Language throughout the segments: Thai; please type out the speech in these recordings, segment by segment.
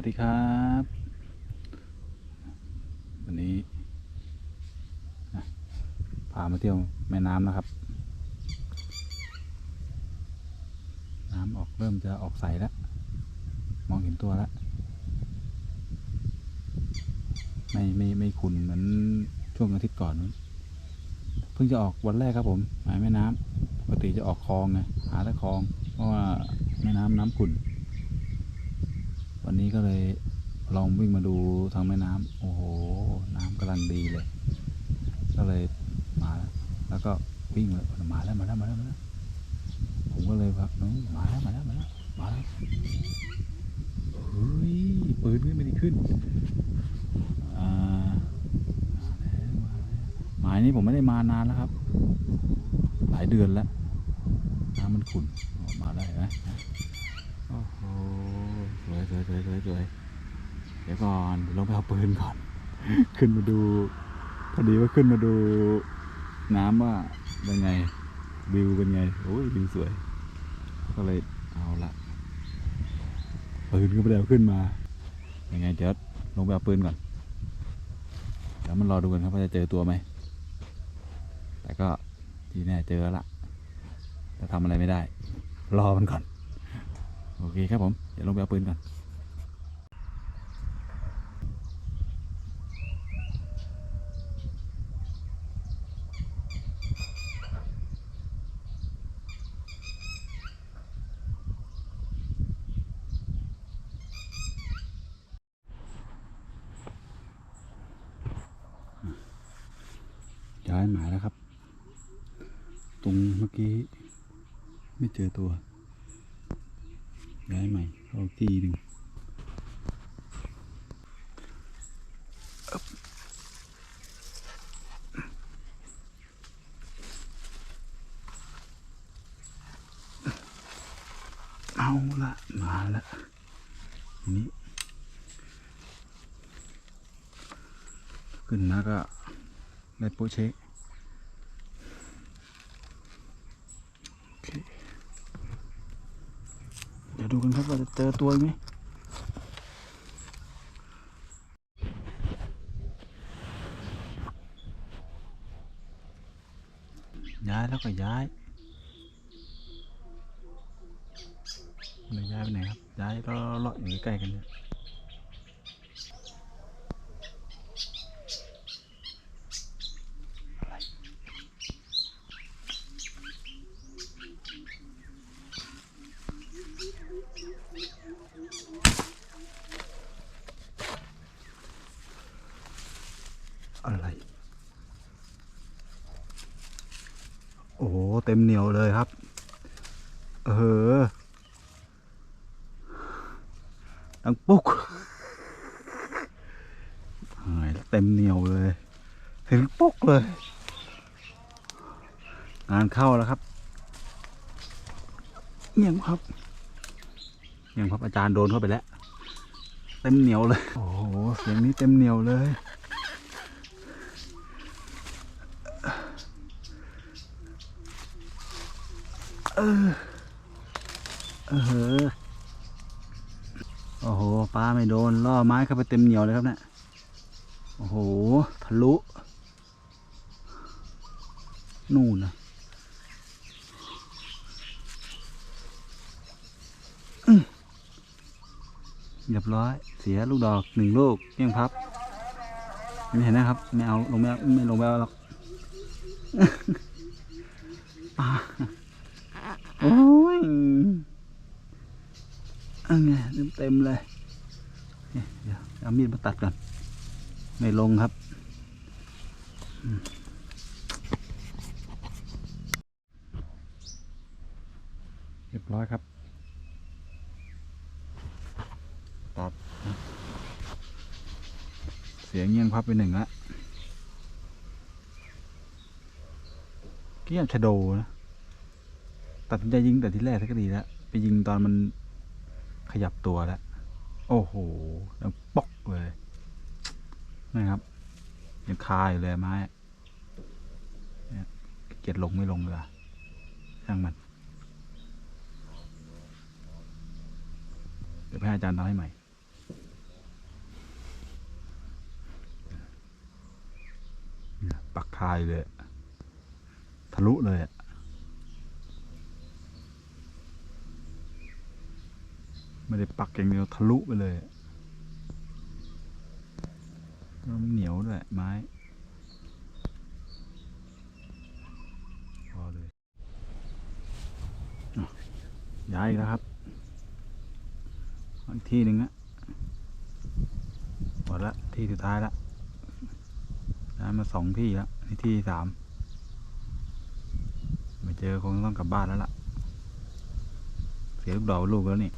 วัสดีครับ วันนี้พามาเที่ยวแม่น้ำนะครับ น้ำออกเริ่มจะออกใสแล้ว มองเห็นตัวแล้ว ไม่ไม่ไม่ขุนเหมือนช่วงอาทิตย์ก่อนนู้นเพิ่งจะออกวันแรกครับผมหาแม่น้ำปกติจะออกคลองไงหาแต่คลอง เพราะว่าแม่น้ำน้ำขุ่น วันนี้ก็เลยลองวิ่งมาดูทางแม่น้ำโอ้โห น้ำกำลังดีเลย ก็เลยมาแล้วก็วิ่งเลยมาแล้วมาแล้วมาแล้วมาแล้วผมก็เลยแบบน้องมาแล้วมาแล้วมาแล้วมาแล้วเฮ้ยปืนไม่ได้ขึ้นอ่ามาแล้วมาแล้วหมายนี้ผมไม่ได้มานานแล้วครับ หลายเดือนแล้วน้ำมันขุ่นมาได้ไหม สวยสวยสวยสวยเดี๋ยวก่อนลงไปเอาปืนก่อน ขึ้นมาดู พอดีว่าขึ้นมาดูน้ำว่าเป็นไงวิวเป็นไงโอ้ยวิวสวย ก็เลยเอาละปืนก็ไม่ได้เอาขึ้นมายังไงเดี๋ยวลงไปเอาปืนก่อนเดี๋ยวมันรอดูกันครับว่าจะเจอตัวไหมแต่ก็ที่แน่เจอละแต่ทำอะไรไม่ได้ รอมันก่อน โอเคครับผม เดี๋ยวลงไปเอาปืนก่อน หมายแล้วครับ ตรงเมื่อกี้ ไม่เจอตัวย้ายใหม่เข้าที่หนึ่งเอาละมาละนี้ขึ้นมาก็ได้โปเชะโอเค เดี๋ ยวดูกันครับว่าจะเจอตัวไหมย้ายแล้วก็ย้ายเลยย้ายไปไหนครับ ย้ายก็เลาะอยู่ใกล้กันเนี่ยอะไร โอ้โห เต็มเหนียวเลยครับ เออดังปุ๊กเต็มเหนียวเลยถึงปุ๊กเลย งานเข้าแล้วครับเงียบครับเงียบครับอาจารย์โดนเข้าไปแล้ว เต็มเหนียวเลย โอ้โหเสียงนี้เต็มเหนียวเลย เออเออโอ้โหปลาไม่โดนล่อไม้เข้าไปเต็มเหนียวเลยครับเนะี่ยโอ้โหทะลุนู่นนะเรียบร้อย เสียลูกดอกหนึ่งลูกเพียงพับ ไม่เห็นนะครับ ไม่เอาลงไม่ไม่ลงไปเอาหรอกปลา ยอันไงเต็มๆเลยเนี่ยเดี๋ยวเอามีดมาตัดก่อน ไม่ลงครับอืมเรียบร้อยครับ ตัด เสียงเงียงพับไปหนึ่งละเกี้ยชะโดนะ ตัดสินใจยิงแต่ที่แรกซะกดีแล้วไปยิงตอนมันขยับตัวแล้วโอ้โหแล้วปอกเลยนะครับยังคาอยู่เลยไม้เกียดลงไม่ลงเลยช่างมัน เดี๋ยวให้อาจารย์ทำให้ใหม่ปักคายเลย ทะลุเลยอะ ไม่ได้ปักอย่างเดียวทะลุไปเลยอะแล้วมันเหนียวด้วยไม้พอเลยย้ายอีกแล้วครับอีกที่หนึ่งอะหมดละที่สุดท้ายละย้ายมาสองที่แล้วนี่ที่สามไม่เจอคงต้องกลับบ้านแล้วล่ะ เสียลูกดอกลูกแล้วนี่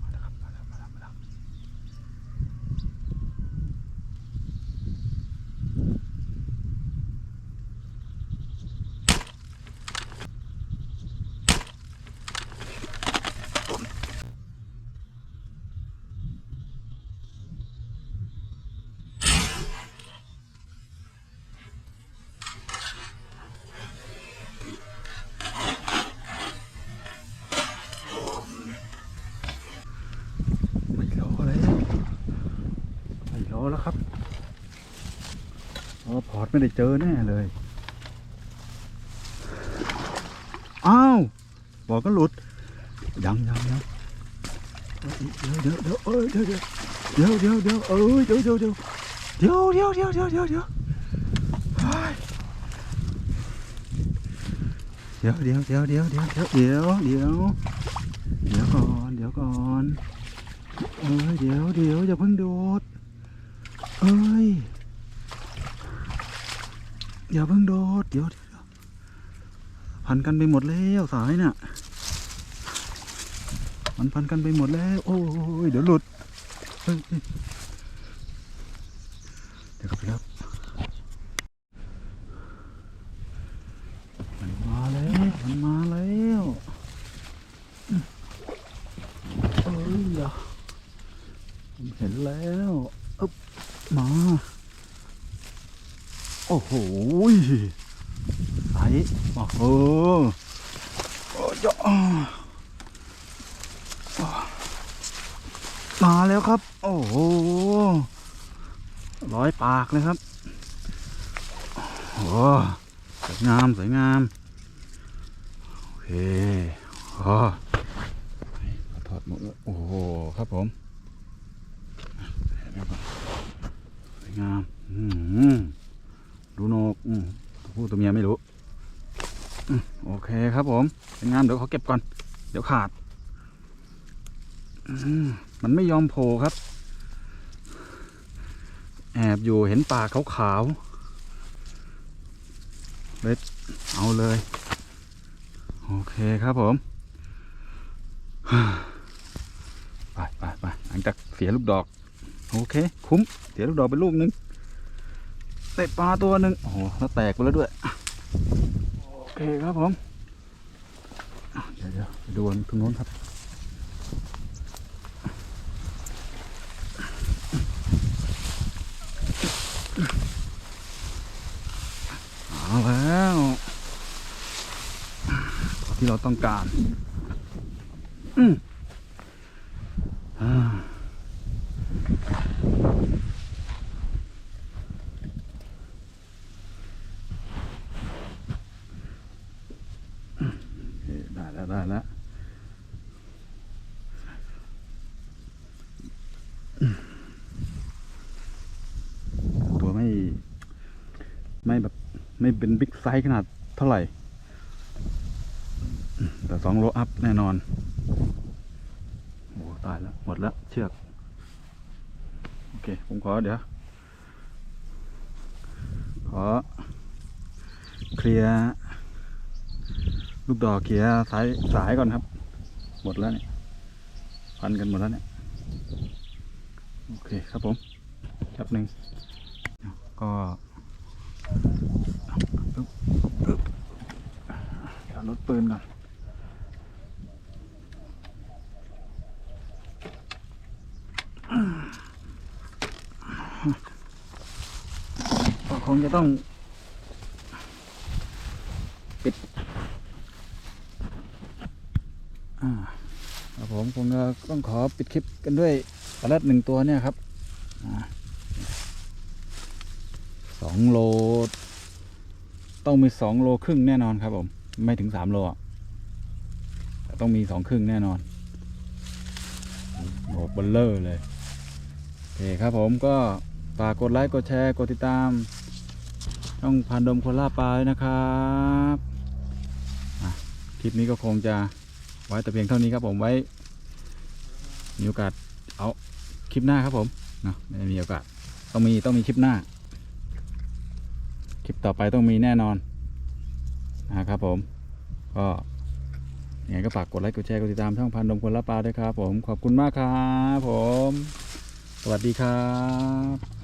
มาแล้วครับมาแล้วมาแล้วมาแล้วไม่รอแล้วไม่รอ แล้วครับอ๋อพอร์ตไม่ได้เจอแน่เลย อ้าวบอกก็หลุด ยังยังยังเดี๋ยวเดี๋ยวเอ้ยเดี๋ยวเดี๋ยวเดี๋ยวเดี๋ยวเดี๋ยวเอ้ยเดี๋ยวเดี๋ยวเดี๋ยวเดี๋ยวเดี๋ยวเดี๋ยวเดี๋ยวเดี๋ยวเดี๋ยวเดี๋ยวเดี๋ยวเดี๋ยวเดี๋ยวเดี๋ยวเดี๋ยวเดี๋ยวเดี๋ยวเดี๋ยวก่อนเดี๋ยวก่อนเอ้ยเดี๋ยวเดี๋ยวอย่าเพิ่งโดด เอ้ยอย่าเพิ่งโดดเดี๋ยวพันกันไปหมดแล้วสายน่ะ มันพันกันไปหมดแล้ว โอ้ยเดี๋ยวหลุดเดี๋ยวครับครับมันมาแล้ว มันมาแล้วเอ้ยเห็นแล้ว อึ๊บ มา โอ้โหใสโอ้โหโอ้ยอะมาแล้วครับ โอ้โหร้อยปากเลยครับโอ้สวยงาม สวยงาม โอเคโอ้ถอดหมดแล้วโอ้โห ครับผมสวย งามดูนกผู้ตัวเมียไม่รู้ โอเคครับผมสวยงามเดี๋ยวเขาเก็บก่อน เดี๋ยวขาดมมันไม่ยอมโผล่ครับ แอบอยู่เห็นปากขาวๆเลยเอาเลย โอเคครับผมไปไปไปหลังจากเสียลูกดอก โอเค คุ้มเสียวลูกดอกไปลูกหนึ่งเตะปลาตัวหนึ่งโอ้โหแล้วแตกไปแล้วด้วย โอเคครับผม เดี๋ยวเดี๋ยวไปดูตรงโน้นครับเอาแล้ว ที่เราต้องการ อืมอ่า ได้แล้วได้แล้วตัวไม่ ไม่แบบ ไม่เป็นบิ๊กไซส์ขนาดเท่าไหร่ แต่สองโลอัพแน่นอน โอ้ตายแล้ว หมดแล้ว เชือก เคผมขอเดี๋ยว ขอ เคลียร์ลูกดอกเขียสายสายก่อนครับ หมดแล้วเนี่ยพันกันหมดแล้วเนี่ยโอเคครับผมแป๊บหนึ่งก็เดี๋ยวรถปืนก่อน ก็คงจะต้องอ่าครับผมคงจะต้องขอปิดคลิปกันด้วยปลาแรดหนึ่งตัวเนี่ยครับอสองโล ต้องมีสองโลครึ่งแน่นอนครับผม ไม่ถึงสามโลต้องมีสองครึ่งแน่นอนโอ้เบลเลอร์เลย โอเคครับผมก็ ฝากกดไลค์ กดแชร์ กดติดตาม ช่องพันดมคนล่าปลาด้วยนะครับคลิปนี้ก็คงจะไว้แต่เพียงเท่านี้ครับผมไว้ มีโอกาสเอาคลิปหน้าครับผมเนาะไม่มีโอกาสต้องมีต้องมีคลิปหน้า คลิปต่อไปต้องมีแน่นอนนะครับผมก็ยังไงก็ฝากกดไลค์กดแชร์กดติดตามช่องพันดมคนละปลาด้วยครับผมขอบคุณมากครับผม สวัสดีครับ